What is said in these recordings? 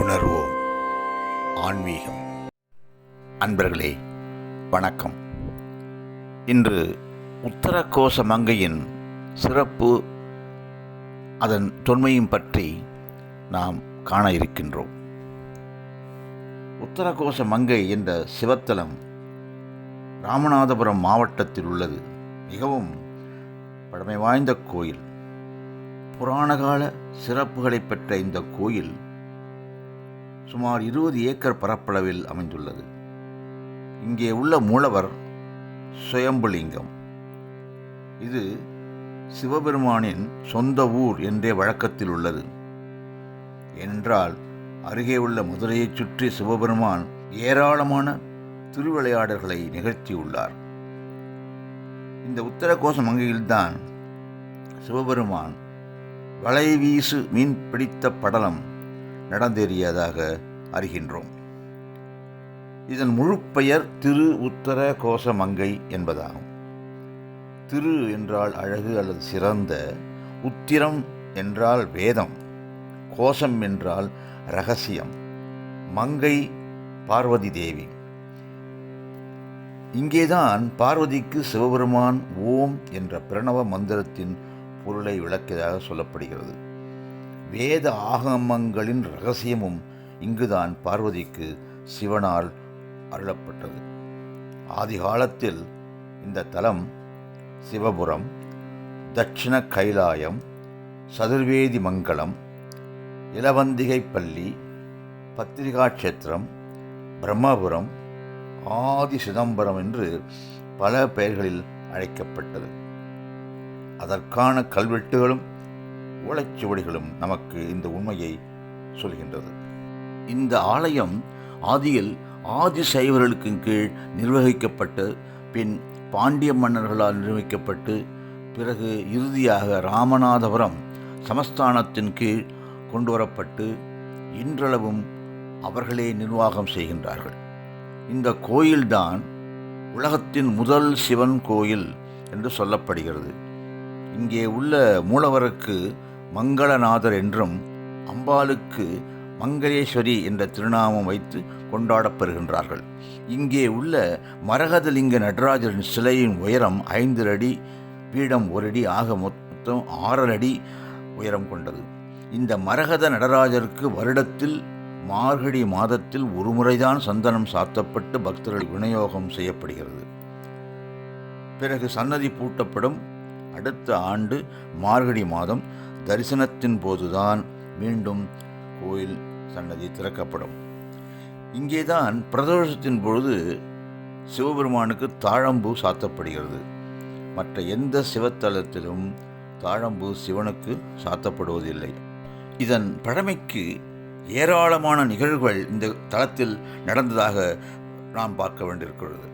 உணர்வோம். ஆன்மீகம். அன்பர்களே வணக்கம். இன்று உத்தரகோச மங்கையின் சிறப்பு அதன் தொன்மையும் பற்றி நாம் காண இருக்கின்றோம். உத்தரகோச மங்கை என்ற சிவத்தலம் ராமநாதபுரம் மாவட்டத்தில் உள்ளது. மிகவும் பழமை வாய்ந்த கோயில். புராணகால சிறப்புகளை பெற்ற இந்த கோயில் சுமார் இருபது ஏக்கர் பரப்பளவில் அமைந்துள்ளது. இங்கே உள்ள மூலவர் சுயம்புலிங்கம். இது சிவபெருமானின் சொந்த ஊர் என்றே வழக்கத்தில் உள்ளது. என்றால் அருகே உள்ள மதுரையைச் சுற்றி சிவபெருமான் ஏராளமான திருவிளையாடல்களை நிகழ்த்தியுள்ளார் இந்த உத்தரகோச மங்கையில்தான் சிவபெருமான் வலை வீசு மீன் பிடித்த படலம் நடந்தேறியதாக அறிகின்றோம். இதன் முழு பெயர் திரு உத்தர கோஷ மங்கை என்பதாகும். திரு என்றால் அழகு அல்லது சிறந்த உத்திரம் என்றால் வேதம் கோஷம் என்றால் ரகசியம் மங்கை பார்வதி தேவி. இங்கேதான் பார்வதிக்கு சிவபெருமான் ஓம் என்ற பிரணவ மந்திரத்தின் பொருளை விளக்கியதாக சொல்லப்படுகிறது. வேத ஆகமங்களின் ரகசியமும் இங்குதான் பார்வதிக்கு சிவனால் அருளப்பட்டது. ஆதி காலத்தில் இந்த தலம் சிவபுரம் தட்சிண கைலாயம் சதுர்வேதி மங்கலம் இலவந்திகை பள்ளி பத்திரிகாட்சேத்திரம் பிரம்மபுரம் ஆதி சிதம்பரம் என்று பல பெயர்களில் அழைக்கப்பட்டது. அதற்கான கல்வெட்டுகளும் ஓலைச்சுவடிகளும் நமக்கு இந்த உண்மையை சொல்கின்றது. இந்த ஆலயம் ஆதியில் ஆதி சைவர்களுக்கு கீழ் நிர்வகிக்கப்பட்டு பின் பாண்டிய மன்னர்களால் நிர்வகிக்கப்பட்டு பிறகு இறுதியாக ராமநாதபுரம் சமஸ்தானத்தின் கீழ் கொண்டு வரப்பட்டு இன்றளவும் அவர்களே நிர்வாகம் செய்கின்றார்கள். இந்த கோயில்தான் உலகத்தின் முதல் சிவன் கோயில் என்று சொல்லப்படுகிறது. இங்கே உள்ள மூலவருக்கு மங்களநாதர் என்றும் அம்பாளுக்கு மங்களேஸ்வரி என்ற திருநாமம் வைத்து கொண்டாடப்பெறுகின்றார்கள் இங்கே உள்ள மரகதலிங்க நடராஜரின் சிலையின் உயரம் ஐந்து அடி பீடம் ஒரு அடி ஆக மொத்தம் ஆறரை அடி உயரம் கொண்டது. இந்த மரகத நடராஜருக்கு வருடத்தில் மார்கழி மாதத்தில் ஒரு முறைதான் சந்தனம் சாத்தப்பட்டு பக்தர்கள் விநியோகம் செய்யப்படுகிறது. பிறகு சன்னதி பூட்டப்படும். அடுத்த ஆண்டு மார்கழி மாதம் தரிசனத்தின் போதுதான் மீண்டும் கோயில் சன்னதி திறக்கப்படும். இங்கேதான் பிரதோஷத்தின் பொழுது சிவபெருமானுக்கு தாழம்பூ சாத்தப்படுகிறது. மற்ற எந்த சிவத்தலத்திலும் தாழம்பூ சிவனுக்கு சாத்தப்படுவதில்லை. இதன் பழமைக்கு ஏராளமான நிகழ்வுகள் இந்த தளத்தில் நடந்ததாக நாம் பார்க்க வேண்டியிருக்கிறது.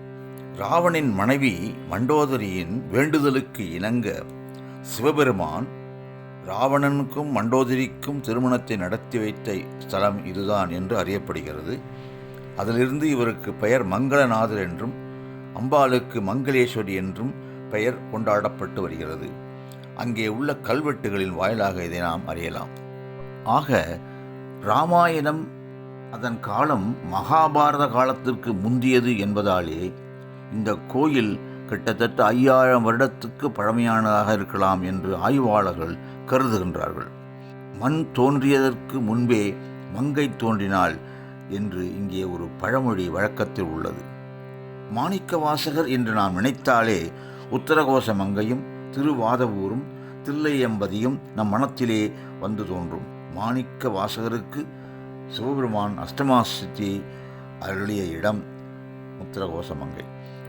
ராவணின் மனைவி மண்டோதரியின் வேண்டுதலுக்கு இணங்க சிவபெருமான் ராவணனுக்கும் மண்டோதிரிக்கும் திருமணத்தை நடத்தி வைத்த ஸ்தலம் இதுதான் என்று அறியப்படுகிறது. அதிலிருந்து இவருக்கு பெயர் மங்களநாதர் என்றும் அம்பாளுக்கு மங்களேஸ்வரி என்றும் பெயர் கொண்டாடப்பட்டு வருகிறது. அங்கே உள்ள கல்வெட்டுகளின் வாயிலாக இதை நாம் அறியலாம். ஆக ராமாயணம் அதன் காலம் மகாபாரத காலத்திற்கு முந்தியது என்பதாலே இந்த கோயில் கிட்டத்தட்ட ஐயாயிரம் வருடத்துக்கு பழமையானதாக இருக்கலாம் என்று ஆய்வாளர்கள் கருதுகின்றார்கள். மண் தோன்றியதற்கு முன்பே மங்கை தோன்றினால் என்று இங்கே ஒரு பழமொழி வழக்கத்தில் உள்ளது. மாணிக்க வாசகர் என்று நாம் நினைத்தாலே உத்தரகோச மங்கையும் திருவாதவூரும் தில்லையம்பதியும் நம் மனத்திலே வந்து தோன்றும். மாணிக்க வாசகருக்கு சிவபெருமான் அஷ்டமாசித்தி அருளிய இடம் உத்தரகோச மங்கை.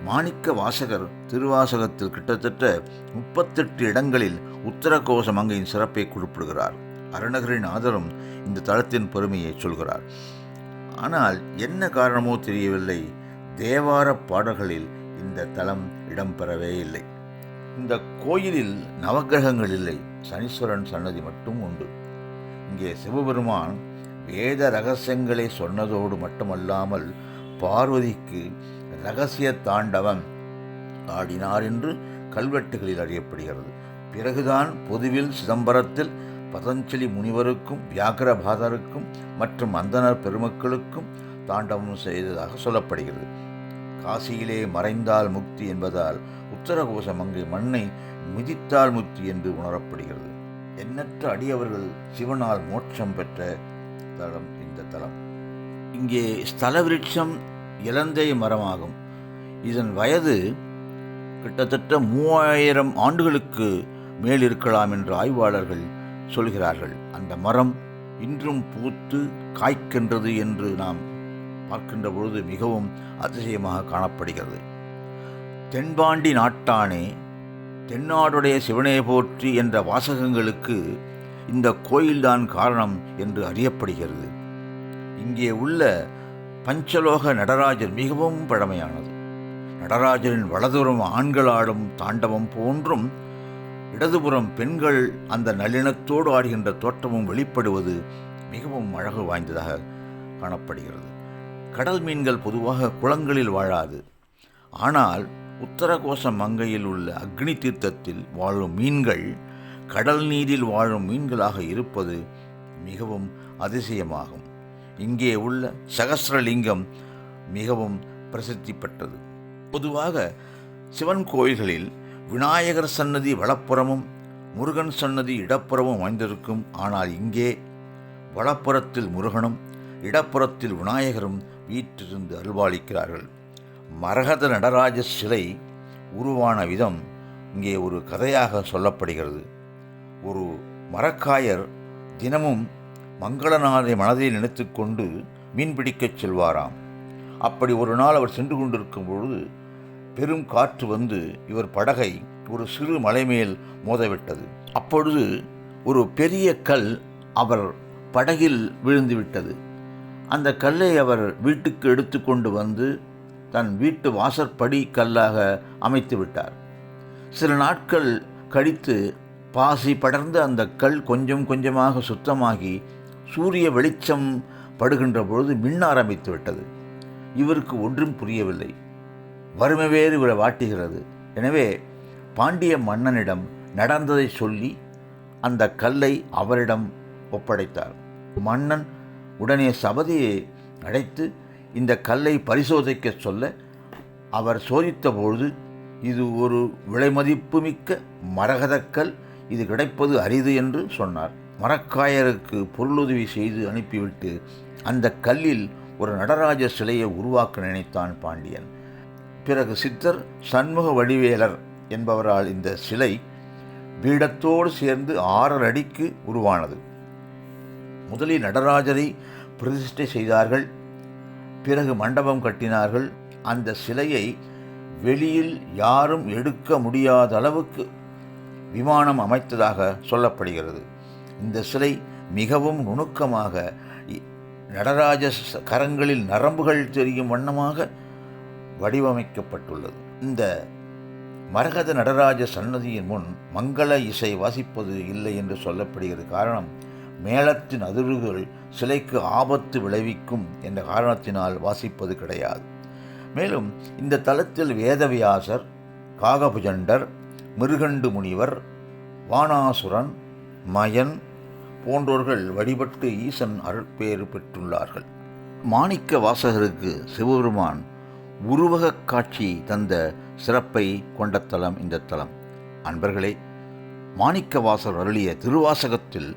மாணிக்க வாசகர் திருவாசகத்தில் கிட்டத்தட்ட முப்பத்தெட்டு இடங்களில் உத்தரகோச மங்கையின் சிறப்பை குறிப்பிடுகிறார். அருணகிரின் ஆதரும் இந்த தளத்தின் பெருமையை சொல்கிறார். ஆனால் என்ன காரணமோ தெரியவில்லை. தேவார பாடல்களில் இந்த தலம் இடம்பெறவே இல்லை. இந்த கோயிலில் நவக்கிரகங்கள் இல்லை. சனீஸ்வரன் சன்னதி மட்டும் உண்டு. இங்கே சிவபெருமான் வேத ரகசியங்களை சொன்னதோடு மட்டுமல்லாமல் பார்வதிக்கு ரகசிய தாண்டவம் ஆடினார் என்று கல்வெட்டுகளில் அறியப்படுகிறது. பிறகுதான் பொதுவில் சிதம்பரத்தில் பதஞ்சலி முனிவருக்கும் வியாகரபாதருக்கும் மற்றும் அந்தனர் பெருமக்களுக்கும் தாண்டவம் செய்ததாக சொல்லப்படுகிறது. காசியிலே மறைந்தால் முக்தி என்பதால் உத்தரகோச அங்கே மண்ணை மிதித்தால் முக்தி என்று உணரப்படுகிறது. எண்ணற்ற அடியவர்கள் சிவனால் மோட்சம் பெற்ற தலம் இந்த தலம். இங்கே ஸ்தல விருட்சம் இலந்தை மரமாகும். இதன் வயது கிட்டத்தட்ட மூவாயிரம் ஆண்டுகளுக்கு மேல் இருக்கலாம் என்று ஆய்வாளர்கள் சொல்கிறார்கள். அந்த மரம் இன்றும் பூத்து காய்க்கின்றது என்று நாம் பார்க்கின்ற பொழுது மிகவும் அதிசயமாக காணப்படுகிறது. தென்பாண்டி நாட்டானே தென்னாடுடைய சிவனே போற்றி என்ற வாசகங்களுக்கு இந்த கோயில்தான் காரணம் என்று அறியப்படுகிறது. இங்கே உள்ள பஞ்சலோக நடராஜர் மிகவும் பழமையானது. நடராஜரின் வலதுபுறம் ஆண்கள் ஆடும் தாண்டவம் போன்றும் இடதுபுறம் பெண்கள் அந்த நல்லிணத்தோடு ஆடுகின்ற தோற்றமும் வெளிப்படுவது மிகவும் அழகு வாய்ந்ததாக காணப்படுகிறது. கடல் மீன்கள் பொதுவாக குளங்களில் வாழாது. ஆனால் உத்தரகோச மங்கையில் உள்ள அக்னி தீர்த்தத்தில் வாழும் மீன்கள் கடல் நீரில் வாழும் மீன்களாக இருப்பது மிகவும் அதிசயமாகும். இங்கே உள்ள சகசிரலிங்கம் மிகவும் பிரசித்தி பெற்றது பொதுவாக சிவன் கோயில்களில் விநாயகர் சன்னதி வலப்புறமும் முருகன் சன்னதி இடப்புறமும் அமைந்திருக்கும். ஆனால் இங்கே வலப்புறத்தில் முருகனும் இடப்புறத்தில் விநாயகரும் வீற்றிருந்து அருள்பாலிக்கிறார்கள். மரகத நடராஜ சிலை உருவான விதம் இங்கே ஒரு கதையாக சொல்லப்படுகிறது. ஒரு மரக்காயர் தினமும் மங்களநாதை மனதில் நினைத்துக்கொண்டு மீன்பிடிக்கச் செல்வாராம். அப்படி ஒரு நாள் அவர் சென்று கொண்டிருக்கும் பொழுது பெரும் காற்று வந்து இவர் படகை ஒரு சிறு மலை மேல் மோதவிட்டது. அப்பொழுது ஒரு பெரிய கல் அவர் படகில் விழுந்துவிட்டது. அந்த கல்லை அவர் வீட்டுக்கு எடுத்துக்கொண்டு வந்து தன் வீட்டு வாசற்படி கல்லாக அமைத்து விட்டார். சில நாட்கள் கழித்து பாசி படர்ந்த அந்த கல் கொஞ்சம் கொஞ்சமாக சுத்தமாகி சூரிய வெளிச்சம் படுகின்ற பொழுது மின்ன ஆரம்பித்து விட்டது. இவருக்கு ஒன்றும் புரியவில்லை. வறுமை வேறு இவரை வாட்டுகிறது. எனவே பாண்டிய மன்னனிடம் நடந்ததை சொல்லி அந்த கல்லை அவரிடம் ஒப்படைத்தார். மன்னன் உடனே சபதியை அடைத்து இந்த கல்லை பரிசோதிக்க சொல்ல அவர் சோதித்தபொழுது இது ஒரு விலைமதிப்புமிக்க மரகதக்கல் இது கிடைப்பது அரிது என்று சொன்னார். மரக்காயருக்கு பொருளுதவி செய்து அனுப்பிவிட்டு அந்த கல்லில் ஒரு நடராஜ சிலையை உருவாக்க நினைத்தான் பாண்டியன். பிறகு சித்தர் சண்முக வடிவேலர் என்பவரால் இந்த சிலை பீடத்தோடு சேர்ந்து ஆறரை அடிக்கு உருவானது. முதலில் நடராஜரை பிரதிஷ்டை செய்தார்கள் பிறகு மண்டபம் கட்டினார்கள். அந்த சிலையை வெளியில் யாரும் எடுக்க முடியாத அளவுக்கு விமானம் அமைத்ததாக சொல்லப்படுகிறது. இந்த சிலை மிகவும் நுணுக்கமாக இ- நடராஜ கரங்களில் நரம்புகள் தெரியும் வண்ணமாக வடிவமைக்கப்பட்டுள்ளது. இந்த மரகத நடராஜ சன்னதியின் முன் மங்கள இசை வாசிப்பது இல்லை என்று சொல்லப்படுகிறது. காரணம் மேளத்தின் அதிர்வுகள் சிலைக்கு ஆபத்து விளைவிக்கும் என்ற காரணத்தினால் வாசிப்பது கிடையாது. மேலும் இந்த தலத்தில் வேதவியாசர் காகபுஜண்டர் மிருகண்டு முனிவர் வானாசுரன் மயன் போன்றோர்கள் வழிபட்டு ஈசன் அருட்பேறு பெற்றுள்ளார்கள். மாணிக்க வாசகருக்கு சிவபெருமான் உருவகக் காட்சி தந்த சிறப்பை கொண்ட தலம் இந்த தலம். அன்பர்களே மாணிக்கவாசர் அருளிய திருவாசகத்தில்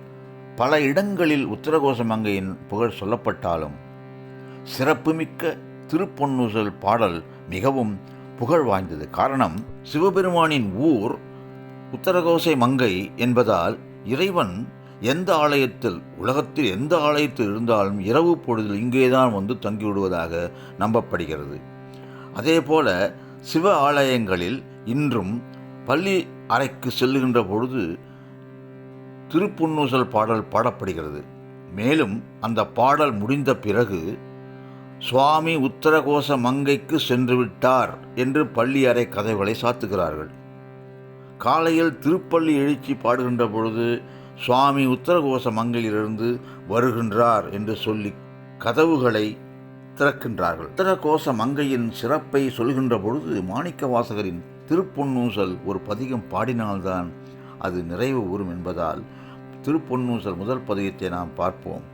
பல இடங்களில் உத்தரகோசமங்கையின் புகழ் சொல்லப்பட்டாலும் சிறப்புமிக்க திருப்பொன்னுசல் பாடல் மிகவும் புகழ் வாய்ந்தது. காரணம் சிவபெருமானின் ஊர் உத்தரகோசை மங்கை என்பதால் இறைவன் எந்த ஆலயத்தில் உலகத்தில் எந்த ஆலயத்தில் இருந்தாலும் இரவு பொழுதில் இங்கேதான் வந்து தங்கிவிடுவதாக நம்பப்படுகிறது. அதேபோல சிவ ஆலயங்களில் இன்றும் பள்ளி அறைக்கு செல்லுகின்ற பொழுது திருப்புன்னூசல் பாடல் பாடப்படுகிறது. மேலும் அந்த பாடல் முடிந்த பிறகு சுவாமி உத்தரகோச மங்கைக்கு சென்று விட்டார் என்று பள்ளி அறை கதைகளை சாத்துகிறார்கள். காலையில் திருப்பள்ளி எழுச்சி பாடுகின்ற பொழுது சுவாமி உத்தரகோச மங்கையிலிருந்து வருகின்றார் என்று சொல்லி கதவுகளை திறக்கின்றார்கள். உத்தரகோச மங்கையின் சிறப்பை சொல்கின்ற பொழுது மாணிக்க வாசகரின் திருப்பொன்னூசல் ஒரு பதிகம் பாடினால்தான் அது நிறைவு ஊறும் என்பதால் திருப்பொன்னூசல் முதல் பதிகத்தை நாம் பார்ப்போம்.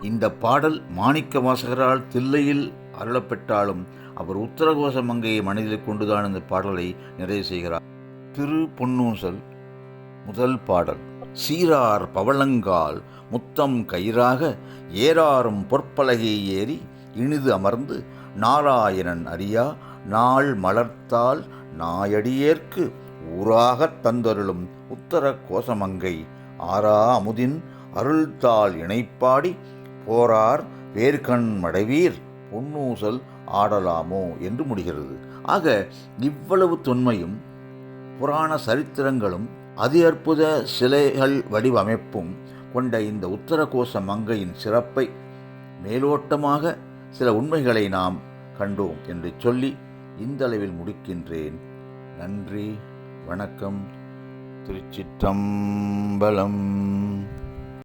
இந்த பாடல் மாணிக்க வாசகரால் தில்லையில் அருளப்பெற்றாலும் அவர் உத்தரகோச மங்கையை மனதில் கொண்டுதான் இந்த பாடலை நிறைவு செய்கிறார். திரு பொன்னூசல் முதல் பாடல். சீரார் பவளங்கால் முத்தம் கயிறாக ஏறாரும் பொற்பலகை ஏறி இனிது அமர்ந்து நாராயணன் அறியா நாள் மலர்த்தால் நாயடியேற்கு ஊராகத் தந்தருளும் உத்தர கோசமங்கை. ஆரா அமுதின் அருள்தாள் இணைப்பாடி போரார் வேர்கண் மடைவீர் பொன்னூசல் ஆடலாமோ என்று முடிகிறது. ஆக இவ்வளவு தொன்மையும் புராண சரித்திரங்களும் அதி அற்புத சிலைகள் வடிவமைப்பும் கொண்ட இந்த உத்தரகோச மங்கையின் சிறப்பை மேலோட்டமாக சில உண்மைகளை நாம் கண்டோம் என்று சொல்லி இந்த அளவில் முடிக்கின்றேன். நன்றி. வணக்கம். திருச்சிற்றம்பலம்.